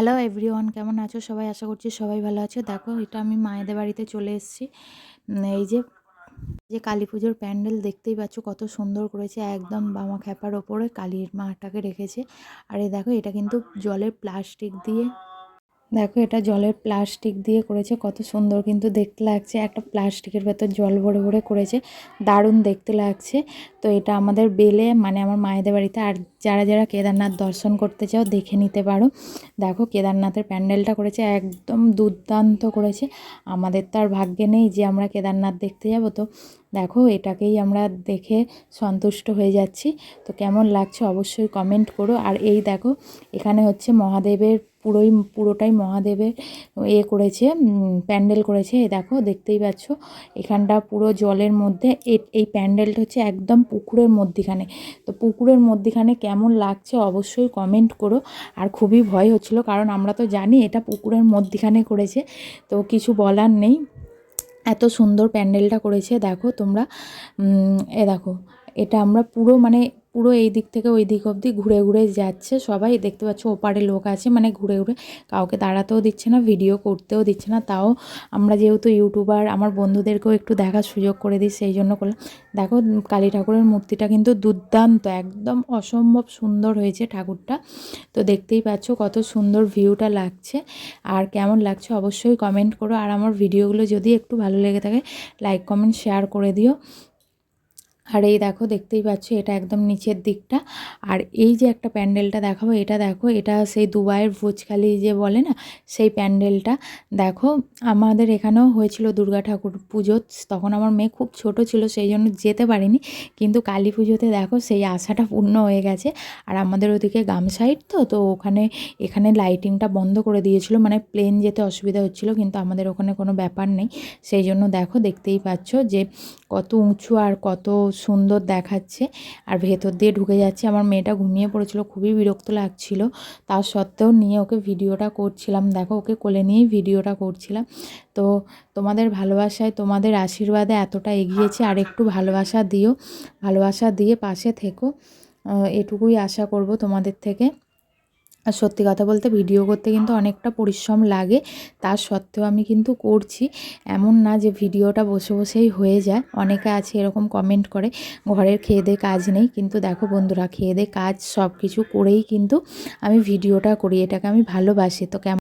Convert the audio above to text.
Hello everyone কেমন আছো? সবাই আশা করছি সবাই ভালো আছে। দেখো, এটা আমি মায়েদের বাড়িতে চলে এসেছি। এই যে যে কালী পুজোর প্যান্ডেল দেখতেই পাচ্ছ, কত সুন্দর করেছে। একদম বামা খ্যাপার ওপরে কালীর মাটাকে রেখেছে। আর এই দেখো, এটা কিন্তু জলের প্লাস্টিক দিয়ে দেখো এটা জলের প্লাস্টিক দিয়ে করেছে, কত সুন্দর কিন্তু দেখতে লাগছে। একটা প্লাস্টিকের ভেতর জল ভরে ভরে করেছে, দারুণ দেখতে লাগছে। তো এটা আমাদের বেলে মানে আমার মায়েদের বাড়িতে, আর যারা যারা কেদারনাথ দর্শন করতে চাও, দেখে নিতে পারো। দেখো কেদারনাথের প্যান্ডেলটা করেছে, একদম দুর্দান্ত করেছে। আমাদের তো আর ভাগ্যে নেই যে আমরা কেদারনাথ দেখতে যাব তো। দেখো এটাকেই আমরা দেখে সন্তুষ্ট হয়ে যাচ্ছি। তো কেমন লাগছে অবশ্যই কমেন্ট করো। আর এই দেখো, এখানে হচ্ছে মহাদেবের পুরোই, পুরোটাই মহাদেবের এ করেছে প্যান্ডেল করেছে। এ দেখো, দেখতেই পাচ্ছ, এখানটা পুরো জলের মধ্যে এই প্যান্ডেলটা হচ্ছে একদম পুকুরের মধ্যিখানে। তো পুকুরের মধ্যিখানে কেমন লাগছে অবশ্যই কমেন্ট করো। আর খুবই ভয় হচ্ছিল, কারণ আমরা তো জানি এটা পুকুরের মধ্যিখানে করেছে, তো কিছু বলার নেই। এত সুন্দর প্যান্ডেলটা করেছে, দেখো তোমরা। এ দেখো, এটা আমরা পুরো মানে পুরো এই দিক থেকে ওই দিক অবধি ঘুরে ঘুরে যাচ্ছে সবাই। দেখতে পাচ্ছ ওপারে লোক আছে মানে ঘুরে ঘুরে। কাউকে দাঁড়াতেও দিচ্ছে না ভিডিও করতেও দিচ্ছে না। তাও আমরা যেহেতু ইউটিউবার আমার বন্ধুদেরকেও একটু দেখার সুযোগ করে দিই, সেই জন্য করলাম। দেখো, কালী ঠাকুরের মূর্তিটা কিন্তু দুর্দান্ত, একদম অসম্ভব সুন্দর হয়েছে ঠাকুরটা। তো দেখতেই পাচ্ছ কত সুন্দর ভিউটা লাগছে। আর কেমন লাগছে অবশ্যই কমেন্ট করো। আর আমার ভিডিওগুলো যদি একটু ভালো লেগে থাকে লাইক কমেন্ট শেয়ার করে দিও। আর এই দেখো, দেখতেই পাচ্ছ এটা একদম নিচের দিকটা। আর এই যে একটা প্যান্ডেলটা দেখাবো, এটা দেখো, এটা সেই দুবাইয়ের ভোজখালি যে বলে না, সেই প্যান্ডেলটা। দেখো, আমাদের এখানেও হয়েছিল দুর্গা ঠাকুর পুজো, তখন আমার মেয়ে খুব ছোট ছিল, সেই জন্য যেতে পারিনি। কিন্তু কালী পুজোতে দেখো, সেই আশাটা পূর্ণ হয়ে গেছে। আর আমাদের ওদিকে গাম সাইড তো তো ওখানে, এখানে লাইটিংটা বন্ধ করে দিয়েছিল মানে প্লেন যেতে অসুবিধা হচ্ছিল, কিন্তু আমাদের ওখানে কোনো ব্যাপার নেই। সেই জন্য দেখো, দেখতেই পাচ্ছ যে কত উঁচু আর কত সুন্দর দেখাচ্ছে। আর ভেতর দিয়ে ঢুকে যাচ্ছে। আমার মেয়েটা ঘুমিয়ে পড়েছিল, খুবই বিরক্ত লাগছিল। তার সত্ত্বেও নিয়ে ওকে ভিডিওটা করছিলাম। দেখো, ওকে কোলে নিয়েই ভিডিওটা করছিলাম। তো তোমাদের ভালোবাসায়, তোমাদের আশীর্বাদে এতটা এগিয়েছে। আর একটু ভালোবাসা দিও। ভালোবাসা দিয়ে পাশে থেকো। এটুকুই আশা করব তোমাদের থেকে। আর সত্যি কথা বলতে ভিডিও করতে কিন্তু অনেকটা পরিশ্রম লাগে তার সত্ত্বেও আমি কিন্তু করছি। এমন না যে ভিডিওটা বসে বসেই হয়ে যায়, অনেকে আছে এরকম কমেন্ট করে, ঘরের খেয়ে দে কাজ নেই। কিন্তু দেখো বন্ধুরা, খেয়ে দে কাজ সব কিছু করেই কিন্তু আমি ভিডিওটা করি, এটাকে আমি ভালোবাসি। তো কেমন